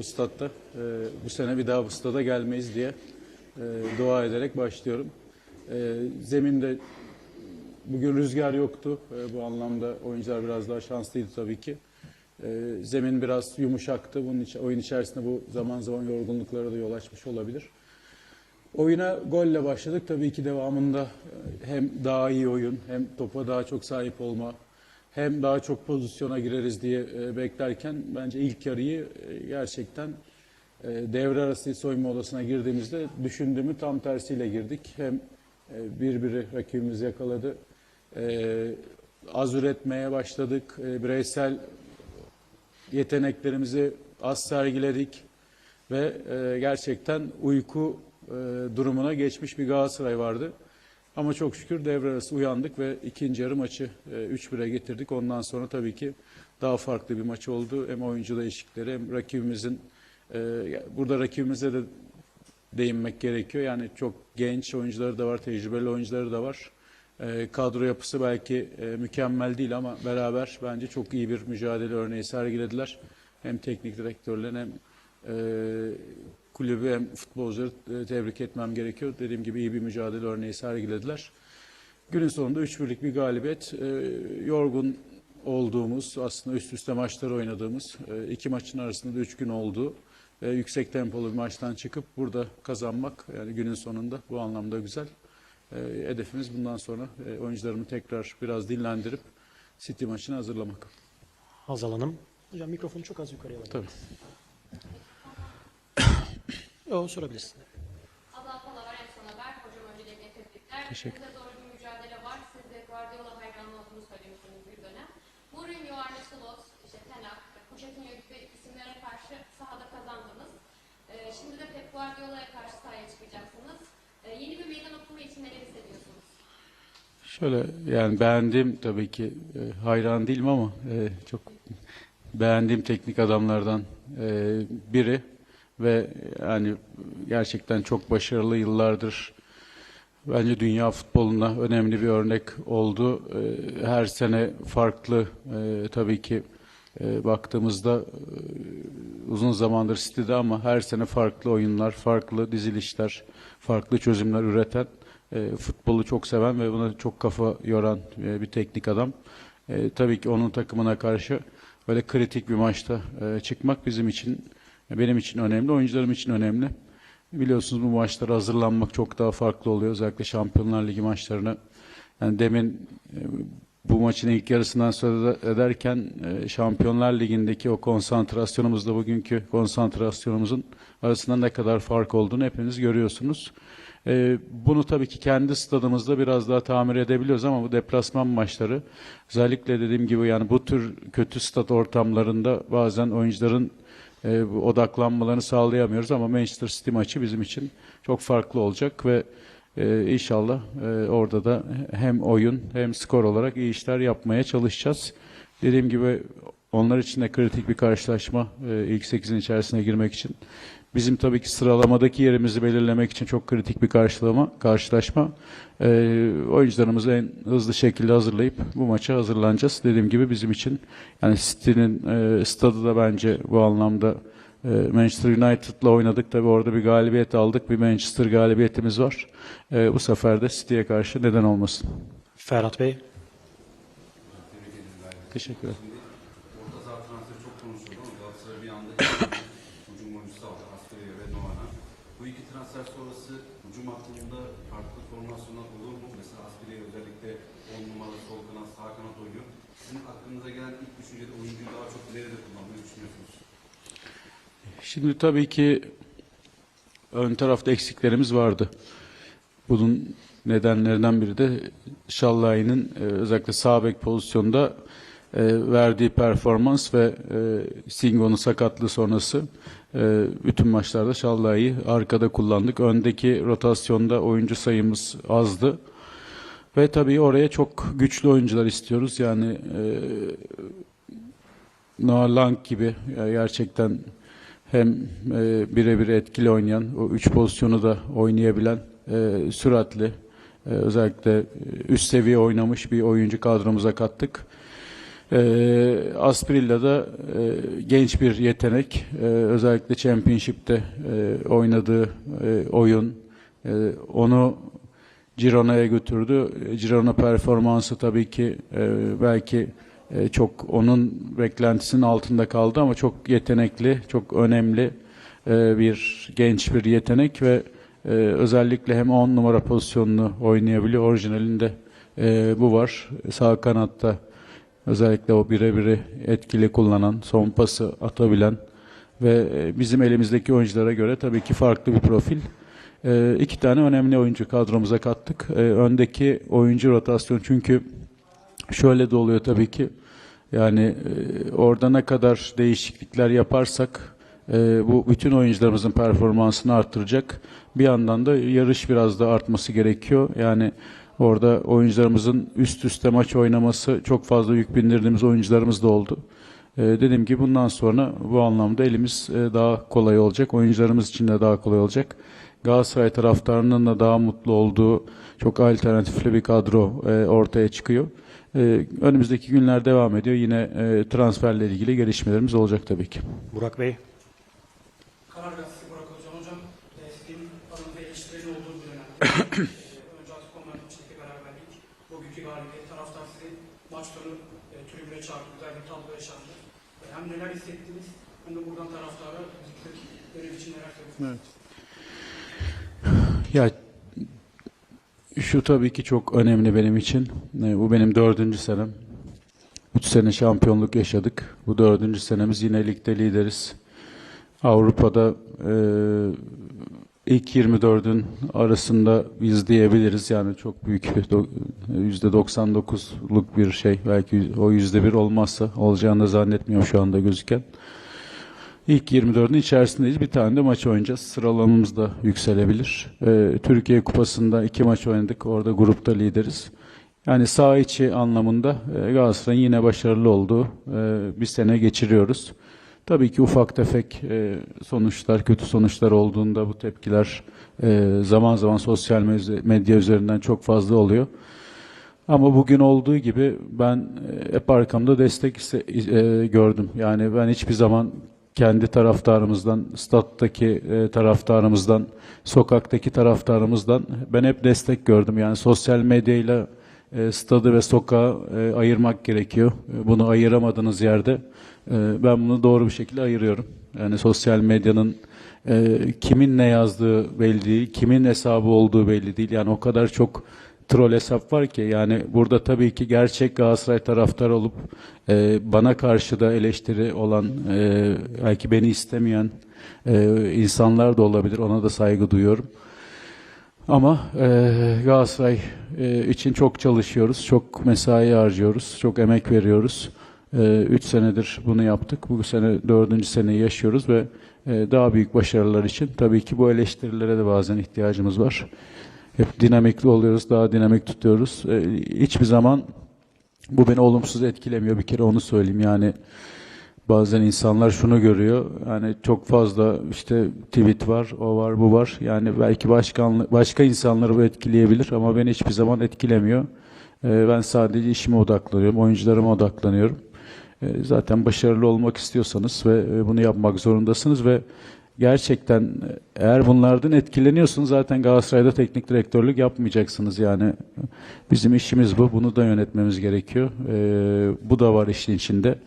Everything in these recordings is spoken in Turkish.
bu statta. E, bu sene bir daha bu stada gelmeyiz diye e, dua ederek başlıyorum. E, zeminde bugün rüzgar yoktu. E, bu anlamda oyuncular biraz daha şanslıydı tabii ki. E, zemin biraz yumuşaktı. Bunun için, oyun içerisinde bu zaman zaman yorgunluklara da yol açmış olabilir. Oyuna golle başladık. Tabii ki devamında e, hem daha iyi oyun, hem topa daha çok sahip olma, hem daha çok pozisyona gireriz diye e, beklerken bence ilk yarıyı e, gerçekten e, devre arası soyunma odasına girdiğimizde düşündüğümü tam tersiyle girdik. Hem birbiri rakibimizi yakaladı. Az üretmeye başladık. Bireysel yeteneklerimizi az sergiledik ve gerçekten uyku durumuna geçmiş bir Galatasaray vardı. Ama çok şükür devre arası uyandık ve ikinci yarı maçı e, 3-1'e getirdik. Ondan sonra tabii ki daha farklı bir maç oldu. Hem oyuncu değişiklikleri hem rakibimizin e, burada rakibimize de değinmek gerekiyor. Yani çok genç oyuncuları da var, tecrübeli oyuncuları da var. E, kadro yapısı belki e, mükemmel değil ama beraber bence çok iyi bir mücadele örneği sergilediler. Hem teknik direktörlerin hem kulübü hem futbolcuları e, tebrik etmem gerekiyor. Dediğim gibi iyi bir mücadele örneği sergilediler. Günün sonunda 3-1'lik bir galibiyet. E, yorgun olduğumuz, aslında üst üste maçlar oynadığımız, e, iki maçın arasında da 3 gün oldu. E, yüksek tempolu bir maçtan çıkıp burada kazanmak yani günün sonunda bu anlamda güzel. E, hedefimiz bundan sonra e, oyuncularımı tekrar biraz dinlendirip City maçına hazırlamak. Hazal Hanım. Hocam mikrofonu çok az yukarıya alalım. Tabii. Yok sorabilirsin. Adal Palavar, Ersan Haber. Hocam öncelikle tebrikler. Teşekkür. Size doğru bir mücadele var. Siz de Guardiola hayranı olduğunu söylemiştiniz bir dönem. Mourinho, Arne Slot, işte Tenak, Pochettino gibi isimlere karşı sahada kazandınız. Ee, şimdi de Pep Guardiola'ya karşı sahaya çıkacaksınız. Ee, yeni bir meydan okuma için neler hissediyorsunuz? Şöyle yani beğendiğim tabii ki e, hayran değilim ama e, çok beğendiğim teknik adamlardan e, biri ve yani gerçekten çok başarılı yıllardır bence dünya futboluna önemli bir örnek oldu. E, her sene farklı e, tabii ki e, baktığımızda e, uzun zamandır City'de ama her sene farklı oyunlar, farklı dizilişler, farklı çözümler üreten futbolu çok seven ve buna çok kafa yoran bir teknik adam. Tabii ki onun takımına karşı böyle kritik bir maçta çıkmak bizim için, benim için önemli, oyuncularım için önemli. Biliyorsunuz bu maçlara hazırlanmak çok daha farklı oluyor. Özellikle Şampiyonlar Ligi maçlarına. Yani demin e, bu maçın ilk yarısından söz ederken e, Şampiyonlar Ligi'ndeki o konsantrasyonumuzla bugünkü konsantrasyonumuzun arasında ne kadar fark olduğunu hepiniz görüyorsunuz. E, Bunu tabii ki kendi stadımızda biraz daha tamir edebiliyoruz ama bu deplasman maçları özellikle dediğim gibi yani bu tür kötü stat ortamlarında bazen oyuncuların e, odaklanmalarını sağlayamıyoruz ama Manchester City maçı bizim için çok farklı olacak ve e, inşallah e, orada da hem oyun hem skor olarak iyi işler yapmaya çalışacağız. Dediğim gibi onlar için de kritik bir karşılaşma e, ilk 8'in içerisine girmek için. Bizim tabii ki sıralamadaki yerimizi belirlemek için çok kritik bir karşılama, karşılaşma. E, oyuncularımızı en hızlı şekilde hazırlayıp bu maça hazırlanacağız. Dediğim gibi bizim için yani City'nin e, stadı da bence bu anlamda e, Manchester United'la oynadık. Tabii orada bir galibiyet aldık. Bir Manchester galibiyetimiz var. E, bu sefer de City'ye karşı neden olmasın. Ferhat Bey. Teşekkür ederim. Orta saha transferi çok konuşuldu ama Galatasaray bir anda iki hücum oyuncusu aldı. Astorya ve Noana. Transfer sonrası hücum hattında farklı formasyonlar olur mu? Mesela Astorya özellikle 10 numara sol kanat, sağ kanat oynuyor. Sizin aklınıza gelen ilk düşüncede oyuncuyu daha çok nerede kullanmayı düşünüyorsunuz? Şimdi tabii ki ön tarafta eksiklerimiz vardı. Bunun nedenlerinden biri de Şallay'ın e, özellikle sağ bek pozisyonda e, verdiği performans ve e, Singo'nun sakatlığı sonrası e, bütün maçlarda Şallay'ı arkada kullandık. Öndeki rotasyonda oyuncu sayımız azdı. Ve tabii oraya çok güçlü oyuncular istiyoruz. Yani e, Noah Lang gibi gerçekten hem e, birebir etkili oynayan, o üç pozisyonu da oynayabilen, e, süratli, e, özellikle üst seviye oynamış bir oyuncu kadromuza kattık. E, Asprilla da e, genç bir yetenek. E, özellikle Championship'te e, oynadığı e, oyun e, onu Girona'ya götürdü. E, Girona performansı tabii ki e, belki e, çok onun beklentisinin altında kaldı ama çok yetenekli, çok önemli e, bir genç bir yetenek ve e, özellikle hem 10 numara pozisyonunu oynayabiliyor. Orijinalinde e, bu var. Sağ kanatta özellikle o birebiri etkili kullanan, son pası atabilen ve e, bizim elimizdeki oyunculara göre tabii ki farklı bir profil. E, iki tane önemli oyuncu kadromuza kattık. E, öndeki oyuncu rotasyon çünkü şöyle de oluyor tabii ki. Yani e, orada ne kadar değişiklikler yaparsak e, bu bütün oyuncularımızın performansını arttıracak. Bir yandan da yarış biraz da artması gerekiyor. Yani orada oyuncularımızın üst üste maç oynaması çok fazla yük bindirdiğimiz oyuncularımız da oldu. E, dediğim gibi bundan sonra bu anlamda elimiz e, daha kolay olacak. Oyuncularımız için de daha kolay olacak. Galatasaray taraftarının da daha mutlu olduğu çok alternatifli bir kadro e, ortaya çıkıyor. E, önümüzdeki günler devam ediyor. Yine transferle ilgili gelişmelerimiz olacak tabii ki. Burak Bey. Karar Gazetesi Burak Özcan Hocam, e, sizin aranızda eleştireli olduğu bir dönemde. e, önce artık onların içindeki beraberlik, bugünkü galibiyet, taraftar sizi maç sonu e, tribüne çağırdı, güzel bir tablo yaşandı. E, hem neler hissettiniz, hem de buradan taraftara özellikle için neler söylüyorsunuz? Ya şu tabii ki çok önemli benim için. Bu benim dördüncü senem. Üç sene şampiyonluk yaşadık. Bu dördüncü senemiz yine ligde lideriz. Avrupa'da e, ilk 24'ün arasında biz diyebiliriz. Yani çok büyük bir do- yüzde 99'luk bir şey. Belki o yüzde bir olmazsa olacağını da zannetmiyorum şu anda gözüken. İlk 24'ün içerisindeyiz. Bir tane de maç oynayacağız. Sıralamamız da yükselebilir. Ee, Türkiye Kupası'nda iki maç oynadık. Orada grupta lideriz. Yani sağ içi anlamında e, Galatasaray'ın yine başarılı olduğu e, bir sene geçiriyoruz. Tabii ki ufak tefek e, sonuçlar, kötü sonuçlar olduğunda bu tepkiler e, zaman zaman sosyal medya üzerinden çok fazla oluyor. Ama bugün olduğu gibi ben e, hep arkamda destek e, gördüm. Yani ben hiçbir zaman kendi taraftarımızdan, stat'taki e, taraftarımızdan, sokaktaki taraftarımızdan ben hep destek gördüm. Yani sosyal medyayla e, stadı ve sokağı e, ayırmak gerekiyor. E, bunu ayıramadığınız yerde e, ben bunu doğru bir şekilde ayırıyorum. Yani sosyal medyanın e, kimin ne yazdığı belli değil, kimin hesabı olduğu belli değil. Yani o kadar çok troll hesap var ki yani burada tabii ki gerçek Galatasaray taraftarı olup e, bana karşı da eleştiri olan e, belki beni istemeyen e, insanlar da olabilir ona da saygı duyuyorum. Ama e, Galatasaray e, için çok çalışıyoruz, çok mesai harcıyoruz, çok emek veriyoruz. E, üç senedir bunu yaptık. Bu sene dördüncü seneyi yaşıyoruz ve e, daha büyük başarılar için tabii ki bu eleştirilere de bazen ihtiyacımız var. Hep dinamikli oluyoruz, daha dinamik tutuyoruz. E, hiçbir zaman bu beni olumsuz etkilemiyor. Bir kere onu söyleyeyim. Yani bazen insanlar şunu görüyor. Yani çok fazla işte tweet var, o var, bu var. Yani belki başkan, başka insanları bu etkileyebilir ama beni hiçbir zaman etkilemiyor. E, ben sadece işime odaklanıyorum, oyuncularıma odaklanıyorum. E, zaten başarılı olmak istiyorsanız ve e, bunu yapmak zorundasınız ve gerçekten e, eğer bunlardan etkileniyorsunuz zaten Galatasaray'da teknik direktörlük yapmayacaksınız yani. Bizim işimiz bu. Bunu da yönetmemiz gerekiyor. E, bu da var işin içinde.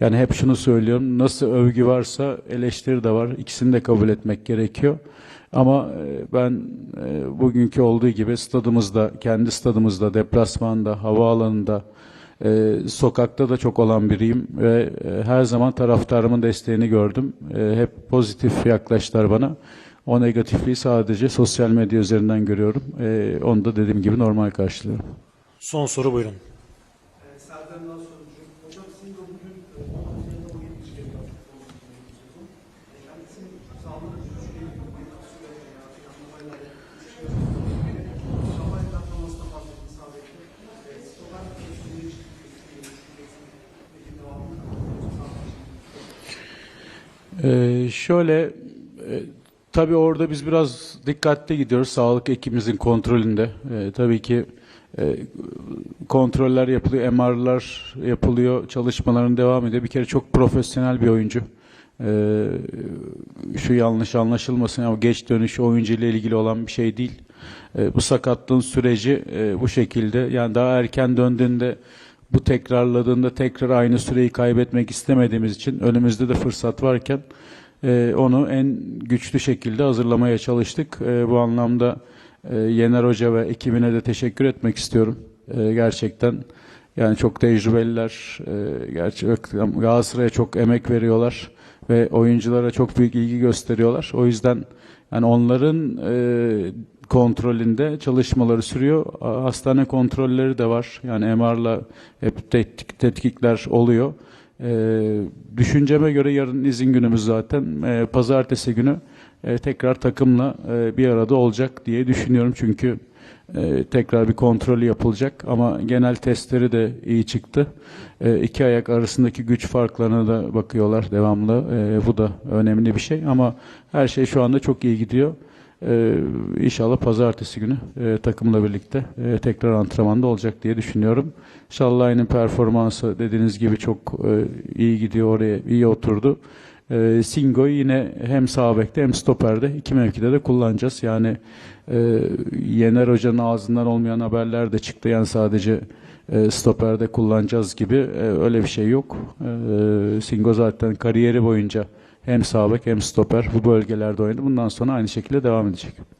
Yani hep şunu söylüyorum. Nasıl övgü varsa eleştiri de var. İkisini de kabul etmek gerekiyor. Ama e, ben e, bugünkü olduğu gibi stadımızda, kendi stadımızda, deplasmanda, havaalanında, e, sokakta da çok olan biriyim ve e, her zaman taraftarımın desteğini gördüm. E, hep pozitif yaklaştılar bana. O negatifliği sadece sosyal medya üzerinden görüyorum. E, onu da dediğim gibi normal karşılıyorum. Son soru buyurun. E, Ee, şöyle e, tabii orada biz biraz dikkatli gidiyoruz sağlık ekibimizin kontrolünde. Ee, tabii ki e, kontroller yapılıyor, MR'lar yapılıyor, çalışmaların devam ediyor. Bir kere çok profesyonel bir oyuncu. E, şu yanlış anlaşılmasın ama geç dönüş oyuncu ile ilgili olan bir şey değil. E, bu sakatlığın süreci e, bu şekilde. Yani daha erken döndüğünde bu tekrarladığında tekrar aynı süreyi kaybetmek istemediğimiz için önümüzde de fırsat varken e, onu en güçlü şekilde hazırlamaya çalıştık. E, bu anlamda e, Yener Hoca ve ekibine de teşekkür etmek istiyorum. E, gerçekten yani çok tecrübeliler. Gerçekten Galatasaray'a çok emek veriyorlar ve oyunculara çok büyük ilgi gösteriyorlar. O yüzden yani onların e, kontrolünde çalışmaları sürüyor. Hastane kontrolleri de var. Yani MR'la hep tetkik, tetkikler oluyor. E, düşünceme göre yarın izin günümüz zaten. E, pazartesi günü e, tekrar takımla e, bir arada olacak diye düşünüyorum. Çünkü e, tekrar bir kontrolü yapılacak ama genel testleri de iyi çıktı. E, iki ayak arasındaki güç farklarına da bakıyorlar devamlı. E, bu da önemli bir şey ama her şey şu anda çok iyi gidiyor. E, inşallah pazartesi günü e, takımla birlikte e, tekrar antrenmanda olacak diye düşünüyorum. Şallay'ın performansı dediğiniz gibi çok e, iyi gidiyor oraya iyi oturdu. E, Singo'yu yine hem sağ bekte hem stoperde iki mevkide de kullanacağız. Yani e, Yener Hoca'nın ağzından olmayan haberler de çıktı. Yani sadece e, stoperde kullanacağız gibi e, öyle bir şey yok. E, Singo zaten kariyeri boyunca hem sağ bek hem stoper bu bölgelerde oynadı. Bundan sonra aynı şekilde devam edecek.